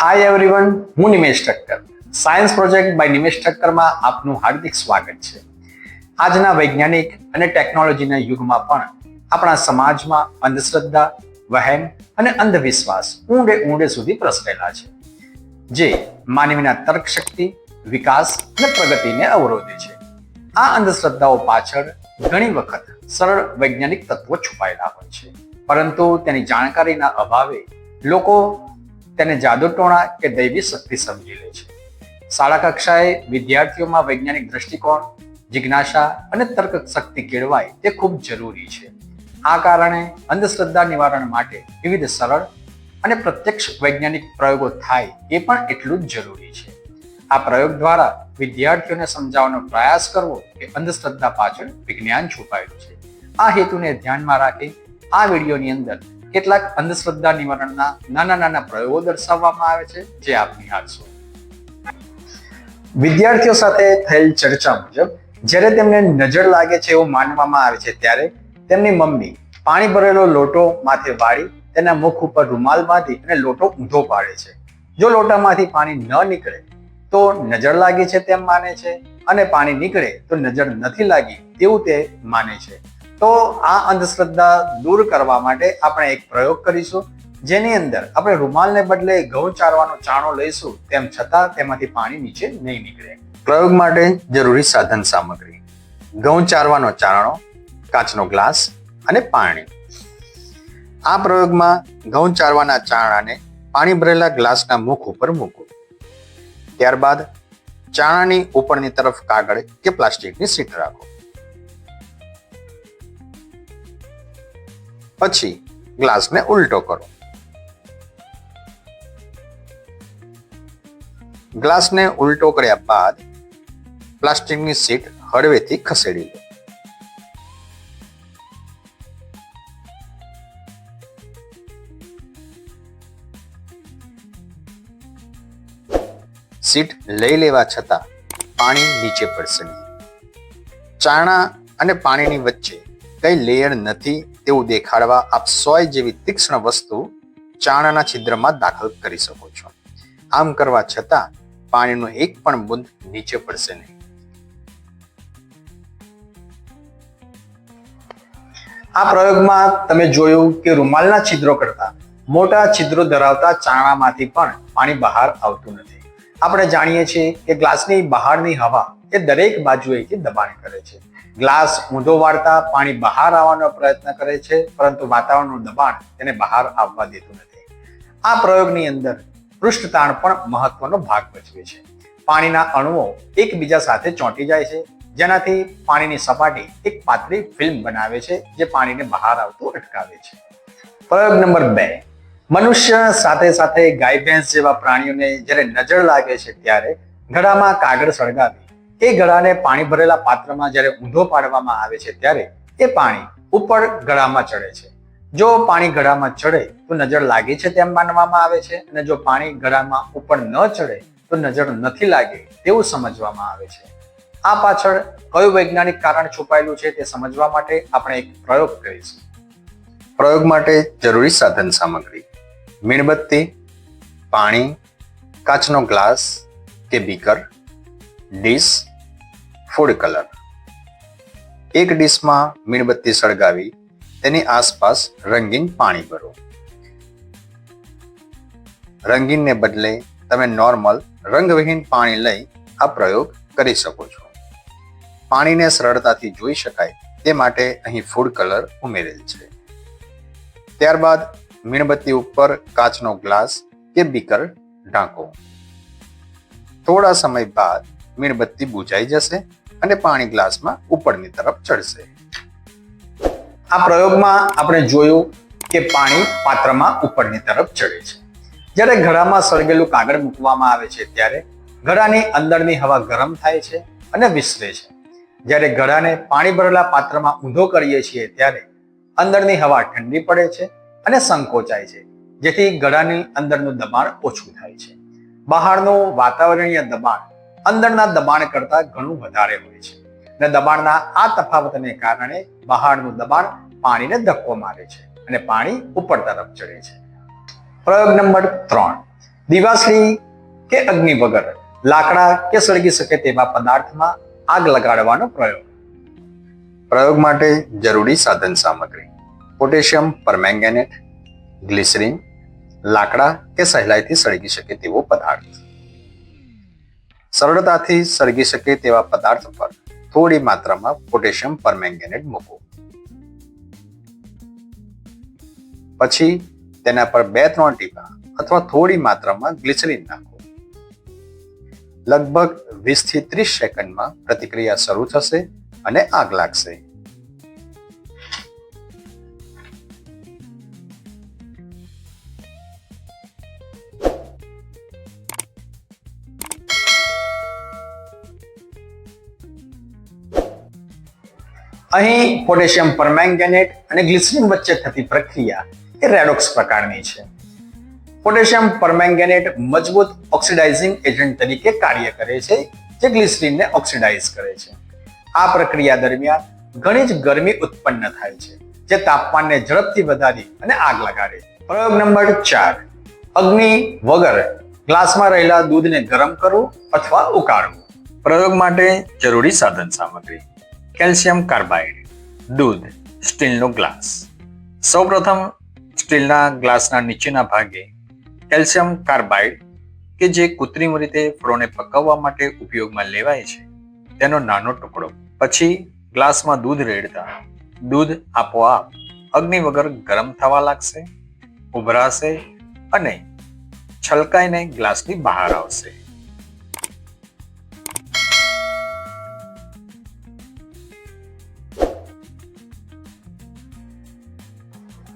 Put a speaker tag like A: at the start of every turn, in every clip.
A: હાય everyone હું Nimesh Thakkar. Science project by Nimesh ઠક્કરમાં આપનું હાર્દિક સ્વાગત છે. આજના વૈજ્ઞાનિક અને ટેકનોલોજીના યુગમાં પણ આપણા સમાજમાં અંધશ્રદ્ધા, વહેમ અને અંધવિશ્વાસ ઊંડે ઊંડે સુધી પ્રસરેલા છે, જે માનવીના તર્ક શક્તિ વિકાસ અને પ્રગતિને અવરોધે છે. આ અંધશ્રદ્ધાઓ પાછળ ઘણી વખત સરળ વૈજ્ઞાનિક તત્વો છુપાયેલા હોય છે. પરંતુ તેની જાણકારીના અભાવે લોકો તેને જાદુટોણા કે દૈવી શક્તિ સમજી લે છે. શાળા કક્ષાએ વિદ્યાર્થીઓમાં વૈજ્ઞાનિક દ્રષ્ટિકોણ, જિજ્ઞાસા અને તર્ક શક્તિ કેળવાય તે ખૂબ જરૂરી છે. આ કારણે અંધશ્રદ્ધા નિવારણ માટે વિવિધ સરળ અને પ્રત્યક્ષ વૈજ્ઞાનિક પ્રયોગો થાય એ પણ એટલું જ જરૂરી છે. આ પ્રયોગ દ્વારા વિદ્યાર્થીઓને સમજાવવાનો પ્રયાસ કરવો કે અંધશ્રદ્ધા પાછળ વિજ્ઞાન છુપાયેલું છે. આ હેતુને ધ્યાનમાં રાખી આ વિડીયોની અંદર કેટલાક અંધશ્રદ્ધા નિવારણના નાના નાના પ્રયોગો દર્શાવવામાં આવે છે, જે આપ નિહાળશો વિદ્યાર્થીઓ સાથે થયેલ ચર્ચા મુજબ, જ્યારે તેમને નજર લાગે છે એવું માનવામાં આવે છે, ત્યારે તેમની મમ્મી પાણી ભરેલો લોટો માથે વાળી તેના મુખ ઉપર રૂમાલ બાંધી અને લોટો ઊંધો પાડે છે. જો લોટામાંથી પાણી ન નીકળે, તો નજર લાગી છે તેમ માને છે અને પાણી નીકળે તો નજર નથી લાગી તેવું તે માને છે. તો આ અંધશ્રદ્ધા દૂર કરવા માટે આપણે એક પ્રયોગ કરીશું, જેની અંદર આપણે રૂમાલને બદલે ઘઉં ચારવાનો ચાણો લઈશું, તેમ છતાં તેમાંથી પાણી નીચે નહીં નીકળે. પ્રયોગ માટે જરૂરી સાધન સામગ્રી. ઘઉં ચારવાનો ચારણો કાચનો ગ્લાસ અને પાણી. આ પ્રયોગમાં ઘઉં ચારવાના ચારણાને પાણી ભરેલા ગ્લાસના મુખ ઉપર મૂકો. ત્યારબાદ ચાણાની ઉપરની તરફ કાગળ કે પ્લાસ્ટિકની સીટ રાખો. પછી ગ્લાસને ઉલટો કરો. ગ્લાસને ઉલટો કર્યા બાદ પ્લાસ્ટિકની સીટ હળવેથી ખસેડી લો. સીટ લઈ લેવા છતાં પાણી નીચે પડશે નહીં. ચાણા અને પાણીની વચ્ચે કઈ લેયર નથી તેવું દેખાડવા આપ સોય જેવી તીક્ષ્ણ વસ્તુ ચાણાના છિદ્રમાં દાખલ કરી શકો છો. આમ કરવા છતાં પાણીનો એક પણ બુંદ નીચે પડશે નહીં. આ પ્રયોગમાં તમે જોયું કે રૂમાલના છિદ્રો કરતા મોટા છિદ્રો ધરાવતા ચાણામાંથી પણ પાણી બહાર આવતું નથી. આપણે જાણીએ છીએ કે ગ્લાસની બહારની હવા એ દરેક બાજુએથી દબાણ કરે છે. ગ્લાસ ઊંધો વાળતા પાણી બહાર આવવાનો પ્રયત્ન કરે છે, પરંતુ વાતાવરણનું દબાણ તેને બહાર આવવા દેતું નથી. આ પ્રયોગની અંદર પૃષ્ઠતાણ પણ મહત્વનો ભાગ ભજવે છે. પાણીના અણુઓ એકબીજા સાથે ચોંટી જાય છે, જેનાથી પાણીની સપાટી એક પાતળી ફિલ્મ બનાવે છે, જે પાણીને બહાર આવતું અટકાવે છે. પ્રયોગ નંબર બે. મનુષ્ય સાથે સાથે ગાય, ભેંસ જેવા પ્રાણીઓને જ્યારે નજર લાગે છે ત્યારે ગળામાં કાગળ સળગાવી, એ ગળાને પાણી ભરેલા પાત્રમાં જ્યારે ઊંધો પાડવામાં આવે છે ત્યારે એ પાણી ઉપર ગળામાં ચડે છે. જો પાણી ગળામાં ચડે તો નજર લાગે છે તેમ માનવામાં આવે છે અને જો પાણી ગળામાં ઉપર ન ચડે તો નજર નથી લાગે તેવું સમજવામાં આવે છે. આ પાછળ કયું વૈજ્ઞાનિક કારણ છુપાયેલું છે તે સમજવા માટે આપણે એક પ્રયોગ કરીશું. પ્રયોગ માટે જરૂરી સાધન સામગ્રી. મીણબત્તી, પાણી, કાચનો ગ્લાસ કે બીકર, ડીશ, ફૂડ કલર. એક ડીશમાં મીણબત્તી સળગાવી, તેની આસપાસ રંગીન પાણી ભરો. રંગીનને બદલે તમે નોર્મલ રંગવિહીન પાણી લઈ આ પ્રયોગ કરી શકો છો. પાણીને સરળતાથી જોઈ શકાય તે માટે અહીં ફૂડ કલર ઉમેરેલ છે. ત્યારબાદ મીણબત્તી ઉપર કાચનો ગ્લાસ કે બીકર ઢાંકો. થોડા સમય બાદ મીણબત્તી બુજાઈ જશે અને પાણી ગ્લાસમાં ઉપરની તરફ ચડશે. આ પ્રયોગમાં આપણે જોયું કે પાણી પાત્રમાં ઉપરની તરફ ચડે છે. જ્યારે ઘડામાં સળગેલું કાગળ મૂકવામાં આવે છે ત્યારે ઘડાની અંદરની હવા ગરમ થાય છે અને વિસરે છે. જ્યારે ઘડાને પાણી ભરેલા પાત્રમાં ઊંધો કરીએ છીએ ત્યારે અંદરની હવા ઠંડી પડે છે અને સંકોચાય છે, જેથી ગળાની અંદરનું દબાણ ઓછું થાય છે. બહારનું વાતાવરણીય દબાણ અંદરના દબાણ કરતા ઘણું વધારે હોય છે અને દબાણના આ તફાવતને કારણે બહારનું દબાણ પાણીને ધક્કો મારે છે અને પાણી ઉપર તરફ ચડે છે. પ્રયોગ નંબર ત્રણ દિવાસળી કે અગ્નિ વગર, લાકડા કે સળગી શકે તેવા પદાર્થમાં આગ લગાડવાનો પ્રયોગ. પ્રયોગ માટે જરૂરી સાધન સામગ્રી. પોટેશિયમ, પરમેંગેનેટ, ગ્લિસરીન, લાકડા કે સહેલાઈથી સળગી શકે તેવો પદાર્થ. સરળતાથી સળગી શકે તેવા પદાર્થ પર થોડી માત્રામાં પોટેશિયમ, પરમેંગેનેટ મૂકો. પછી તેના પર બે ત્રણ ટીપા અથવા થોડી માત્રામાં ગ્લિસરીન નાખો. લગભગ વીસથી ત્રીસ સેકન્ડમાં પ્રતિક્રિયા શરૂ થશે અને આગ લાગશે. અહીં પોટેશિયમ પરમેંગેનેટ અને ગ્લિસરીન વચ્ચે થતી પ્રક્રિયા એ રેડોક્સ પ્રકારની છે. પોટેશિયમ પરમેંગેનેટ મજબૂત ઓક્સિડાઇઝિંગ એજન્ટ તરીકે કાર્ય કરે છે, જે ગ્લિસરીનને ઓક્સિડાઇઝ કરે છે. આ પ્રક્રિયા દરમિયાન ઘણી જ ગરમી ઉત્પન્ન થાય છે, જે તાપમાનને ઝડપથી વધારી અને આગ લગાડે. પ્રયોગ નંબર ચાર. અગ્નિ વગર ગ્લાસમાં રહેલા દૂધને ગરમ કરવું અથવા ઉકાળવું. પ્રયોગ માટે જરૂરી સાધન સામગ્રી. કેલ્શિયમ કાર્બાઇડ, દૂધ, સ્ટીલનો ગ્લાસ. સૌપ્રથમ સ્ટીલના ગ્લાસના નીચેના ભાગે કેલ્શિયમ કાર્બાઇડ કે જે કૃત્રિમ રીતે ફળોને પકવવા માટે ઉપયોગમાં લેવાય છે, તેનો નાનો ટુકડો. પછી ગ્લાસમાં દૂધ રેડતા દૂધ આપોઆપ અગ્નિ વગર ગરમ થવા લાગશે, ઉભરાશે અને છલકાઈને ગ્લાસની બહાર આવશે.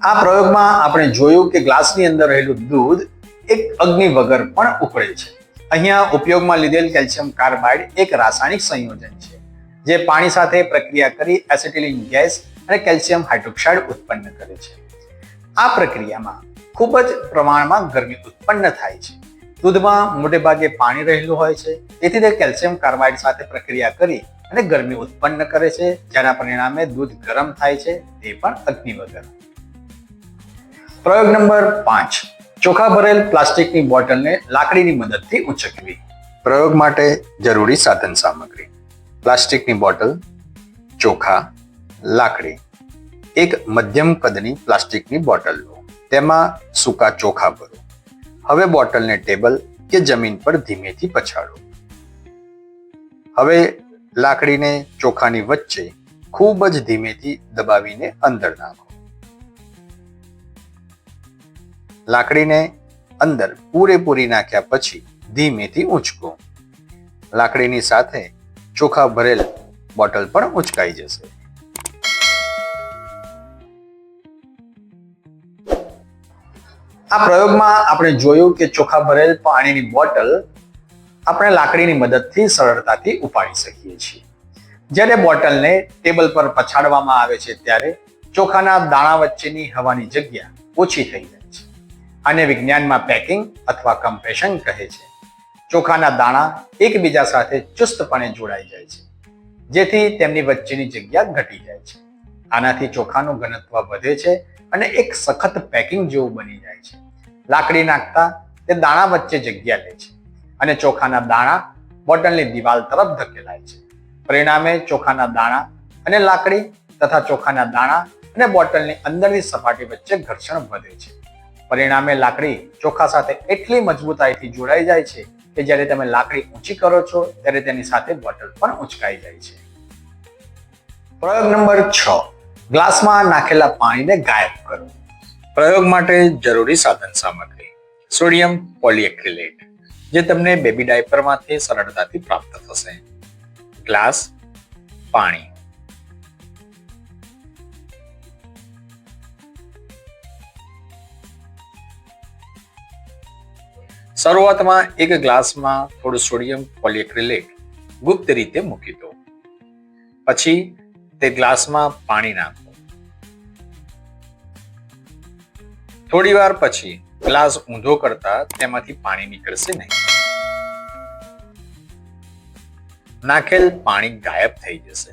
A: આ પ્રયોગમાં આપણે જોયું કે ગ્લાસની અંદર રહેલું દૂધ એક અગ્નિ વગર પણ ઉકળે છે. અહીંયા ઉપયોગમાં લીધેલ કેલ્શિયમ કાર્બાઇડ એક રાસાયણિક સંયોજન છે, જે પાણી સાથે પ્રક્રિયા કરી એસિટિલિન ગેસ અને કેલ્શિયમ હાઇડ્રોક્સાઇડ ઉત્પન્ન કરે છે. આ પ્રક્રિયામાં ખૂબ જ પ્રમાણમાં ગરમી ઉત્પન્ન થાય છે. દૂધમાં મોટે ભાગે પાણી રહેલું હોય છે, તેથી તે કેલ્શિયમ કાર્બાઇડ સાથે પ્રક્રિયા કરી અને ગરમી ઉત્પન્ન કરે છે, જેના પરિણામે દૂધ ગરમ થાય છે, તે પણ અગ્નિ વગર. પ્રયોગ નંબર પાંચ. ચોખા ભરેલ પ્લાસ્ટિકની બોટલને લાકડીની મદદથી ઉંચકવી. પ્રયોગ માટે જરૂરી સાધન સામગ્રી. પ્લાસ્ટિકની બોટલ, ચોખા, લાકડી. એક મધ્યમ કદની પ્લાસ્ટિકની બોટલ લો. તેમાં સૂકા ચોખા ભરો. હવે બોટલને ટેબલ કે જમીન પર ધીમેથી પછાડો. હવે લાકડીને ચોખાની વચ્ચે ખૂબ જ ધીમેથી દબાવીને અંદર નાખો. લાકડીને અંદર પૂરેપૂરી નાખ્યા પછી ધીમેથી ઊંચકો. લાકડીની સાથે ચોખા ભરેલ બોટલ પણ ઉંચકાઈ જશે. આ પ્રયોગમાં આપણે જોયું કે ચોખા ભરેલ પાણીની બોટલ આપણે લાકડીની મદદથી સરળતાથી ઉપાડી શકીએ છીએ. જ્યારે બોટલને ટેબલ પર પછાડવામાં આવે છે ત્યારે ચોખાના દાણા વચ્ચેની હવાની જગ્યા ઓછી થઈ જાય. આને વિજ્ઞાનમાં પેકિંગ અથવા કમ્પ્રેશન કહે છે. ચોખાના દાણા એકબીજા સાથે ચુસ્તપણે જોડાઈ જાય છે, જેથી તેમની વચ્ચેની જગ્યા ઘટી જાય છે. આનાથી ચોખાનું ઘનત્વ વધે છે અને એક સખત પેકિંગ જેવું બની જાય છે. લાકડી નાખતા તે દાણા વચ્ચે જગ્યા લે છે અને ચોખાના દાણા બોટલની દિવાલ તરફ ધકેલાય છે. પરિણામે ચોખાના દાણા અને લાકડી તથા ચોખાના દાણા અને બોટલની અંદરની સપાટી વચ્ચે ઘર્ષણ વધે છે. પરિણામે લાકડી ચોખા સાથે એટલી મજબૂતાઈથી જોડાઈ જાય છે કે જ્યારે તમે લાકડી ઊંચી કરો છો, ત્યારે તેની સાથે બોટલ પણ ઉંચકાઈ જાય છે. પ્રયોગ નંબર છ. ગ્લાસમાં નાખેલા પાણીને ગાયબ કરો. પ્રયોગ માટે જરૂરી સાધન સામગ્રી. સોડિયમ પોલિએક્રિલેટ, જે તમને બેબી ડાયપરમાંથી સરળતાથી પ્રાપ્ત થશે. ગ્લાસ, પાણી. શરૂઆતમાં એક ગ્લાસમાં થોડું સોડિયમ પોલિએક્રિલેટ ગુપ્ત રીતે મૂકી દો. પછી તે ગ્લાસમાં પાણી નાખો. થોડી વાર પછી ગ્લાસ ઊંધો કરતા તેમાંથી પાણી નીકળશે નહીં. નાખેલ પાણી ગાયબ થઈ જશે.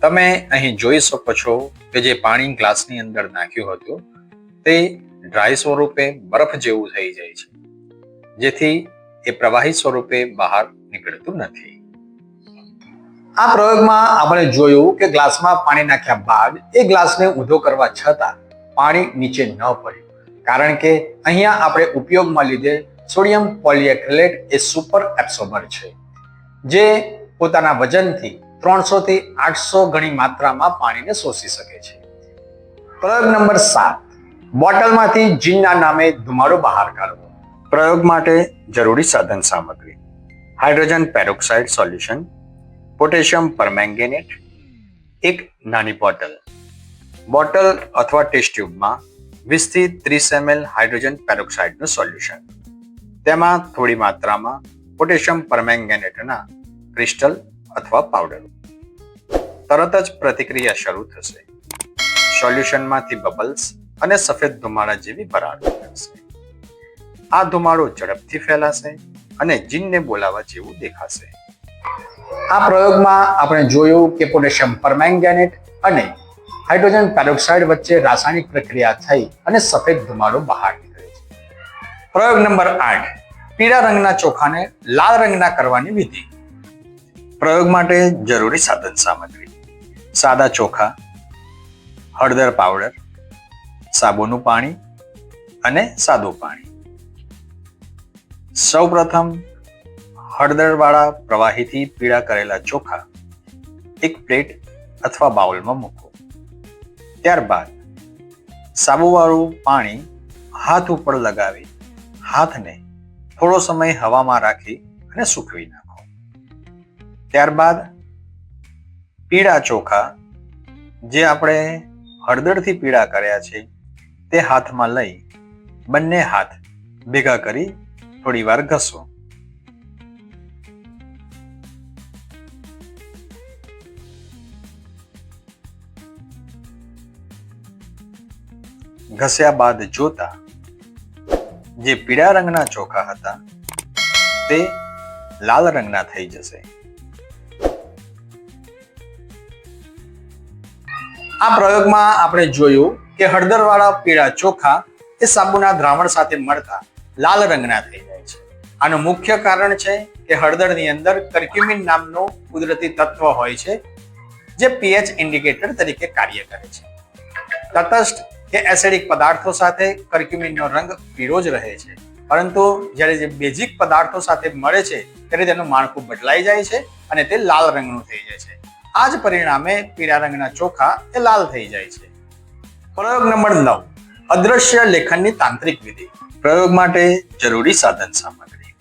A: તમે અહીં જોઈ શકો છો કે જે પાણી ગ્લાસની અંદર નાખ્યું હતું તે ડ્રાય સ્વરૂપે બરફ જેવું થઈ જાય છે, જેથી એ પ્રવાહી સ્વરૂપે બહાર નીકળતું નથી. આ પ્રયોગમાં આપણે જોયું કે ગ્લાસમાં પાણી નાખ્યા બાદ એ ગ્લાસને ઊંધો કરવા છતાં પાણી નીચે ન પડ્યું. કારણ કે અહીંયા આપણે ઉપયોગમાં લીધે સોડિયમ પોલિએક્રેલેટ એ સુપર એબ્સોર્બર છે, જે પોતાના વજનથી ત્રણસો થી આઠસો ગણી માત્રામાં પાણીને શોષી શકે છે. પ્રયોગ નંબર સાત. બોટલમાંથી જીનના નામે ધુમાડો બહાર કાઢવો. પ્રયોગ માટે જરૂરી સાધન સામગ્રી. Hydrogen peroxide solution, potassium permanganate, એક નાની બોટલ. બોટલ અથવા ટેસ્ટ ટ્યુબમાં વીસથી ત્રીસ એમએલ હાઇડ્રોજન પેરોક્સાઇડનું સોલ્યુશન. તેમાં થોડી માત્રામાં પોટેશિયમ પરમેંગેનેટના ક્રિસ્ટલ અથવા પાવડર. તરત જ પ્રતિક્રિયા શરૂ થશે. સોલ્યુશનમાંથી બબલ્સ અને સફેદ ધુમાડા જેવી વરાળ નીકળશે આ ધુમાડો ઝડપથી ફેલાશે અને જીનને બોલાવવા જેવું દેખાશે. આ પ્રયોગમાં આપણે જોયું કે પોટેશિયમ પરમેંગેનેટ અને હાઇડ્રોજન પેરોક્સાઇડ વચ્ચે રાસાયણિક પ્રક્રિયા થઈ અને સફેદ ધુમાડો બહાર નીકળે છે. પ્રયોગ નંબર આઠ, પીળા રંગના ચોખાને લાલ રંગના કરવાની વિધિ. પ્રયોગ માટે જરૂરી સાધન સામગ્રી. સાદા ચોખા, હળદર પાવડર સાબુનું પાણી અને સાદું પાણી. સૌપ્રથમ હળદરવાળા પ્રવાહીથી પીળા કરેલા ચોખા એક પ્લેટ અથવા બાઉલમાં મૂકો. ત્યારબાદ સાબુવાળું પાણી હાથ ઉપર લગાવી હાથને થોડો સમય હવામાં રાખી અને સૂકવી નાખો. ત્યારબાદ પીળા ચોખા જે આપણે હળદરથી પીળા કર્યા છે તે હાથમાં લઈ બંને હાથ ભેગા કરી થોડી વાર ઘસો. ઘસ્યા બાદ જોતા જે પીળા રંગના ચોખા હતા તે લાલ રંગના થઈ જશે. આ પ્રયોગમાં આપણે જોયું કે હળદરવાળા પીળા ચોખા એ સાબુના દ્રાવણ સાથે મળતા લાલ રંગના થઈ જાય છે. આનું મુખ્ય કારણ છે કે હળદરની અંદર કર્ક્યુમિન નામનું કુદરતી તત્વ હોય છે, જે પીએચ ઇન્ડિકેટર તરીકે કાર્ય કરે છે. તટસ્થ કે એસિડિક પદાર્થો સાથે કર્ક્યુમિનનો રંગ પીળો જ રહે છે. પરંતુ જ્યારે જે બેઝિક પદાર્થો સાથે મળે છે, ત્યારે તેનું માળખું બદલાઈ જાય છે અને તે લાલ રંગનું થઈ જાય છે. આ જ પરિણામે પીળા રંગના ચોખા એ લાલ થઈ જાય છે. પ્રયોગ નંબર નવ, અદ્રશ્ય લેખનની તાંત્રિક વિધિ. પ્રયોગ માટે જરૂરી સાધન સામગ્રી.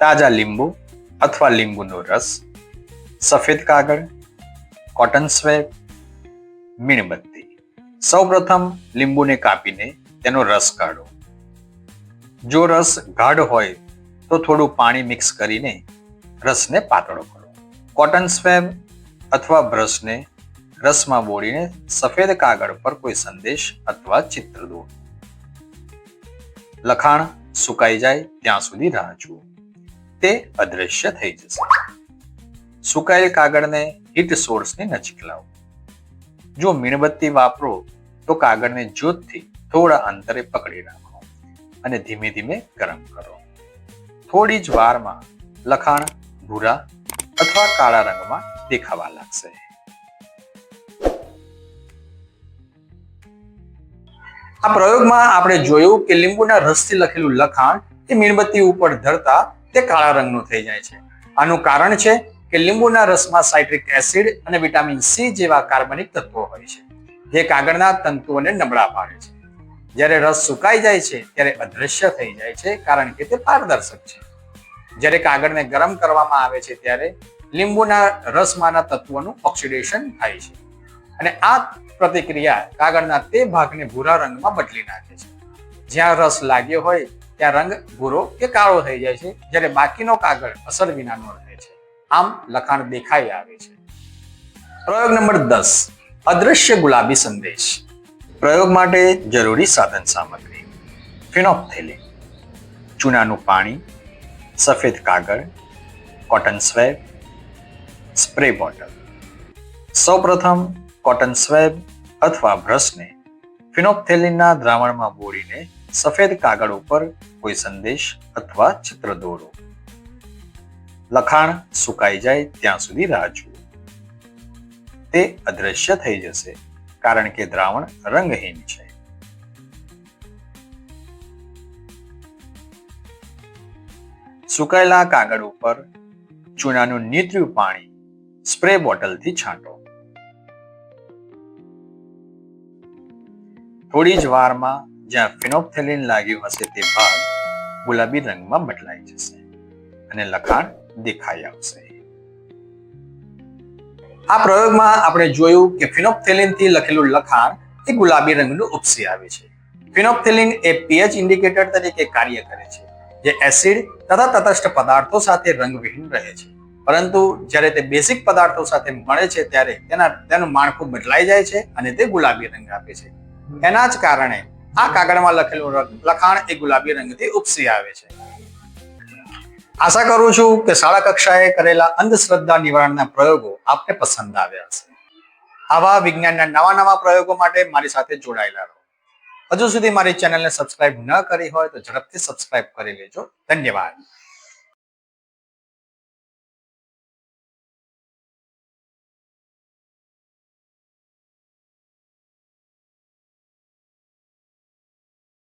A: તાજા લીંબુ અથવા લીંબુનો રસ, સફેદ કાગળ, કોટન સ્વેબ મીણબત્તી. સૌપ્રથમ લીંબુને કાપીને તેનો રસ કાઢો. જો રસ ગાઢ હોય તો થોડું પાણી મિક્સ કરીને રસને પાતળો કરો. કોટન સ્વેબ અથવા બ્રશને રસમાં બોળીને સફેદ કાગળ પર કોઈ સંદેશ અથવા ચિત્ર દોરો. લખાણ સુકાઈ જાય ત્યાં સુધી રાહ જુઓ. તે અદ્રશ્ય થઈ જશે. સુકાયેલ કાગળને હીટ સોર્સની નજીક લાવો. જો મીણબત્તી વાપરો તો કાગળને જ્યોતથી થોડા અંતરે પકડી રાખો અને ધીમે ધીમે ગરમ કરો. થોડી જ વારમાં લખાણ ભૂરા અથવા કાળા રંગમાં દેખાવા લાગશે. આ પ્રયોગમાં આપણે જોયું કે લીંબુના રસથી લખેલું લખાણ એ મીણબત્તી ઉપર ધરતા તે કાળા રંગનું થઈ જાય છે. આનું કારણ છે કે લીંબુના રસમાં સાઇટ્રિક એસિડ અને વિટામિન સી જેવા કાર્બનિક તત્વો હોય છે. જે કાગળના તંતુઓને નબળા પાડે છે. જ્યારે રસ સુકાઈ જાય છે, ત્યારે અદ્રશ્ય થઈ જાય છે, કારણ કે તે પારદર્શક છે. જ્યારે કાગળને ગરમ કરવામાં આવે છે, ત્યારે લીંબુના રસમાંના તત્વોનું ઓક્સિડેશન થાય છે. અને આ પ્રતિક્રિયા કાગળના તે ભાગને ભૂરા રંગમાં બદલી નાખે છે. જ્યાં રસ લાગ્યો હોય, ત્યાં રંગ ભૂરો કે કાળો થઈ જાય છે, જ્યારે બાકીનો કાગળ અસર વિનાનો રહે છે. આમ લખાણ દેખાઈ આવે છે. પ્રયોગ નંબર દસ અદ્રશ્ય ગુલાબી સંદેશ. પ્રયોગ માટે જરૂરી સાધન સામગ્રી. ફિનોપ્થેલિન ચૂનાનું પાણી, સફેદ કાગળ, કોટન સ્વેબ સ્પ્રે બોટલ. સૌપ્રથમ કોટન સ્વેબ અથવા બ્રશને ફિનોપ્થેલિનના દ્રાવણમાં બોળીને સફેદ કાગળ ઉપર કોઈ સંદેશ અથવા ચિત્ર દોરો. લખાણ સુકાઈ જાય ત્યાં સુધી રાહ જુઓ. તે અદ્રશ્ય થઈ જશે કારણ કે દ્રાવણ રંગહીન છે. સુકાયેલા કાગળ ઉપર ચૂનાનું નીતર્યું પાણી સ્પ્રે બોટલથી છાંટો. થોડી જ વારમાં જ્યાં ફિનોપ્થેલિન લાગ્યું હશે તે ભાગ ગુલાબી રંગમાં બદલાઈ જશે અને લખાણ દેખાઈ આવશે. આ પ્રયોગમાં આપણે જોયું કે ફિનોપ્થેલિનથી લખેલું લખાણ એ ગુલાબી રંગનું ઉપસી આવે છે. ફિનોપ્થેલિન એ પીએચ ઇન્ડિકેટર તરીકે કાર્ય કરે છે, જે એસિડ તથા તટસ્થ પદાર્થો સાથે રંગવિહીન રહે છે. પરંતુ જ્યારે તે બેઝિક પદાર્થો સાથે મળે છે, ત્યારે તેના તેનું માળખું બદલાઈ જાય છે અને તે ગુલાબી રંગ આપે છે. એના જ કારણે આ કાગળમાં લખેલું લખાણ એ ગુલાબી રંગથી ઉપસી આવે છે. આશા કરું છું કે શાળા કક્ષાએ કરેલા અંધશ્રદ્ધા નિવારણના પ્રયોગો આપને પસંદ આવ્યા હશે. આવા વિજ્ઞાનના નવા નવા પ્રયોગો માટે મારી સાથે જોડાયેલા રહો. હજુ સુધી મારી ચેનલને સબસ્ક્રાઇબ ન કરી હોય તો ઝડપથી સબસ્ક્રાઇબ કરી લેજો. ધન્યવાદ.